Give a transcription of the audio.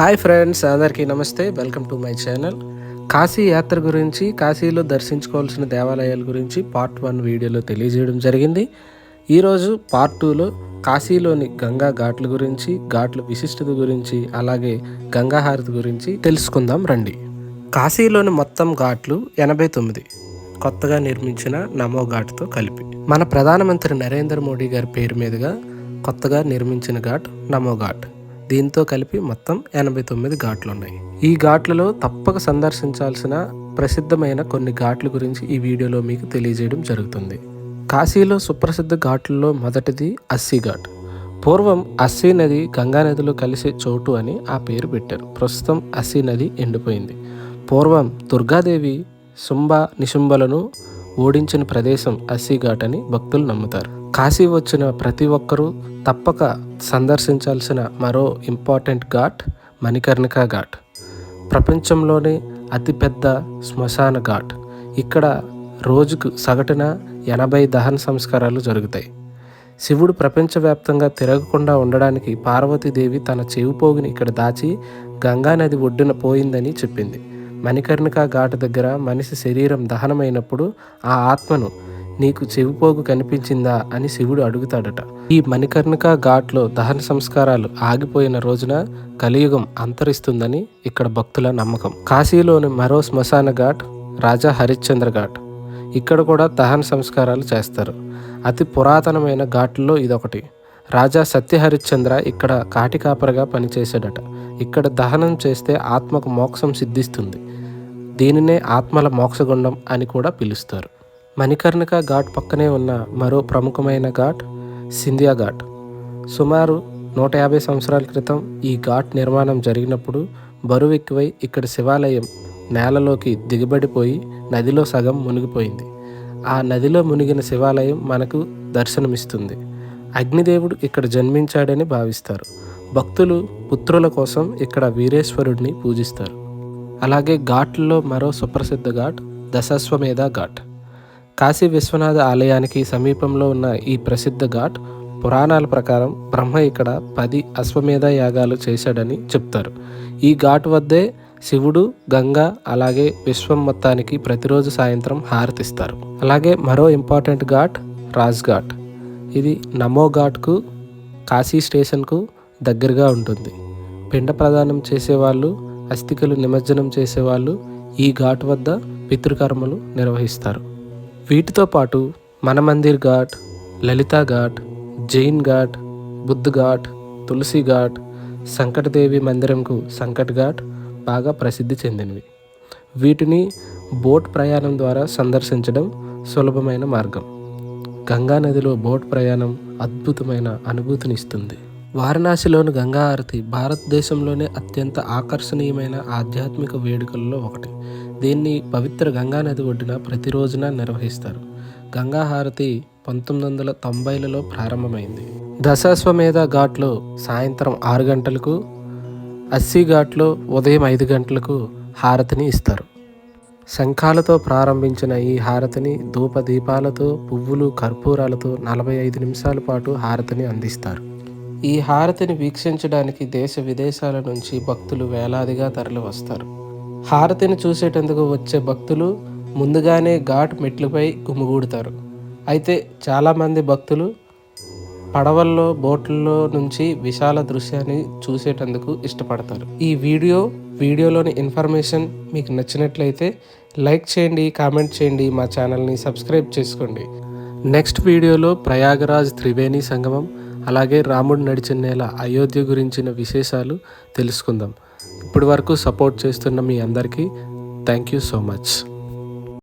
Hi friends అందరికీ నమస్తే. Welcome to my channel. Kashi యాత్ర గురించి కాశీలో దర్శించుకోవాల్సిన దేవాలయాల గురించి పార్ట్ వన్ వీడియోలో తెలియజేయడం జరిగింది. ఈరోజు పార్ట్ టూలో కాశీలోని గంగా ఘాట్ల గురించి ఘాట్ల విశిష్టత గురించి అలాగే గంగాహారతి గురించి తెలుసుకుందాం రండి. కాశీలోని మొత్తం ఘాట్లు ఎనభై తొమ్మిది. కొత్తగా నిర్మించిన నమో ఘాట్తో కలిపి. మన ప్రధానమంత్రి నరేంద్ర మోడీ గారి పేరు మీదుగా కొత్తగా నిర్మించిన ఘాట్ నమో ఘాట్. దీంతో కలిపి మొత్తం ఎనభై తొమ్మిది ఘాట్లు ఉన్నాయి ఈ ఘాట్లలో తప్పక సందర్శించాల్సిన ప్రసిద్ధమైన కొన్ని ఘాట్ల గురించి ఈ వీడియోలో మీకు తెలియజేయడం జరుగుతుంది. కాశీలో సుప్రసిద్ధ ఘాట్లలో మొదటిది అస్సీ ఘాట్. పూర్వం అస్సీ నది గంగా నదిలో కలిసే చోటు అని ఆ పేరు పెట్టారు. ప్రస్తుతం అస్సీ నది ఎండిపోయింది. పూర్వం దుర్గాదేవి శుంభ నిశుంభలను ఓడించిన ప్రదేశం అస్సీ ఘాట్ అని భక్తులు నమ్ముతారు. కాశీ వచ్చిన ప్రతి ఒక్కరూ తప్పక సందర్శించాల్సిన మరో ఇంపార్టెంట్ ఘాట్ మణికర్ణికా ఘాట్. ప్రపంచంలోనే అతిపెద్ద శ్మశాన ఘాట్. ఇక్కడ రోజుకు సగటున ఎనభై దహన సంస్కారాలు జరుగుతాయి. శివుడు ప్రపంచవ్యాప్తంగా తిరగకుండా ఉండడానికి పార్వతీదేవి తన చెవిపోగుని ఇక్కడ దాచి గంగానది ఒడ్డున పోయిందని చెప్పింది. మణికర్ణికా ఘాట్ దగ్గర మనిషి శరీరం దహనమైనప్పుడు ఆ ఆత్మను నీకు చెవిపోగు కనిపించిందా అని శివుడు అడుగుతాడట. ఈ మణికర్ణిక ఘాట్లో దహన సంస్కారాలు ఆగిపోయిన రోజున కలియుగం అంతరిస్తుందని ఇక్కడ భక్తుల నమ్మకం. కాశీలోని మరో శ్మశాన ఘాట్ రాజా హరిశ్చంద్ర ఘాట్. ఇక్కడ కూడా దహన సంస్కారాలు చేస్తారు. అతి పురాతనమైన ఘాట్లలో ఇదొకటి. రాజా సత్యహరిశ్చంద్ర ఇక్కడ కాటికాపరగా పనిచేశాడట. ఇక్కడ దహనం చేస్తే ఆత్మకు మోక్షం సిద్ధిస్తుంది. దీనినే ఆత్మల మోక్షగుండం అని కూడా పిలుస్తారు. మణికర్ణిక ఘాట్ పక్కనే ఉన్న మరో ప్రముఖమైన ఘాట్ సింధియా ఘాట్. సుమారు నూట యాభై సంవత్సరాల క్రితం ఈ ఘాట్ నిర్మాణం జరిగినప్పుడు బరువు ఎక్కువై ఇక్కడ శివాలయం నేలలోకి దిగబడిపోయి నదిలో సగం మునిగిపోయింది. ఆ నదిలో మునిగిన శివాలయం మనకు దర్శనమిస్తుంది. అగ్నిదేవుడు ఇక్కడ జన్మించాడని భావిస్తారు. భక్తులు పుత్రుల కోసం ఇక్కడ వీరేశ్వరుడిని పూజిస్తారు. అలాగే ఘాట్లలో మరో సుప్రసిద్ధ ఘాట్ దశాశ్వమేధ ఘాట్. కాశీ విశ్వనాథ ఆలయానికి సమీపంలో ఉన్న ఈ ప్రసిద్ధ ఘాట్ పురాణాల ప్రకారం బ్రహ్మ ఇక్కడ పది అశ్వమేధ యాగాలు చేశాడని చెప్తారు. ఈ ఘాట్ వద్దే శివుడు గంగా అలాగే విశ్వం మొత్తానికి ప్రతిరోజు సాయంత్రం హారతిస్తారు. అలాగే మరో ఇంపార్టెంట్ ఘాట్ రాజ్ ఘాట్ ఇది నమో ఘాట్కు కాశీ స్టేషన్కు దగ్గరగా ఉంటుంది. పిండ ప్రదానం చేసేవాళ్ళు అస్థికలు నిమజ్జనం చేసేవాళ్ళు ఈ ఘాట్ వద్ద పితృకర్మలు నిర్వహిస్తారు. వీటితో పాటు మనమందిర్ ఘాట్ లలితా ఘాట్ జైన్ ఘాట్ బుద్ధ్ ఘాట్ తులసి ఘాట్ సంకటదేవి మందిరంకు సంకట్ ఘాట్ బాగా ప్రసిద్ధి చెందినవి. వీటిని బోట్ ప్రయాణం ద్వారా సందర్శించడం సులభమైన మార్గం. గంగా నదిలో బోట్ ప్రయాణం అద్భుతమైన అనుభూతినిస్తుంది వారణాసిలోని గంగా ఆరతి భారతదేశంలోనే అత్యంత ఆకర్షణీయమైన ఆధ్యాత్మిక వేడుకల్లో ఒకటి. దీన్ని పవిత్ర గంగా నది ఒడ్డున ప్రతిరోజున నిర్వహిస్తారు. గంగా హారతి పంతొమ్మిది వందల తొంభైలలో ప్రారంభమైంది. దశాశ్వమేధ ఘాట్లో సాయంత్రం ఆరు గంటలకు అస్సీ ఘాట్లో ఉదయం ఐదు గంటలకు హారతిని ఇస్తారు. శంఖాలతో ప్రారంభించిన ఈ హారతిని ధూప దీపాలతో పువ్వులు కర్పూరాలతో నలభై ఐదు నిమిషాల పాటు హారతిని అందిస్తారు. ఈ హారతిని వీక్షించడానికి దేశ విదేశాల నుంచి భక్తులు వేలాదిగా తరలి వస్తారు. హారతిని చూసేటందుకు వచ్చే భక్తులు ముందుగానే ఘాట్ మెట్లపై గుమిగూడతారు అయితే చాలామంది భక్తులు పడవల్లో బోట్లలో నుంచి విశాల దృశ్యాన్ని చూసేటందుకు ఇష్టపడతారు. ఈ వీడియో వీడియోలోని ఇన్ఫర్మేషన్ మీకు నచ్చినట్లయితే లైక్ చేయండి కామెంట్ చేయండి మా ఛానల్ని సబ్స్క్రైబ్ చేసుకోండి. నెక్స్ట్ వీడియోలో ప్రయాగరాజ్ త్రివేణి సంగమం అలాగే రాముడు నడిచిన నేల అయోధ్య గురించిన విశేషాలు తెలుసుకుందాం. ఇప్పటి వరకు సపోర్ట్ చేస్తున్న మీ అందరికీ థ్యాంక్ యూ సో మచ్.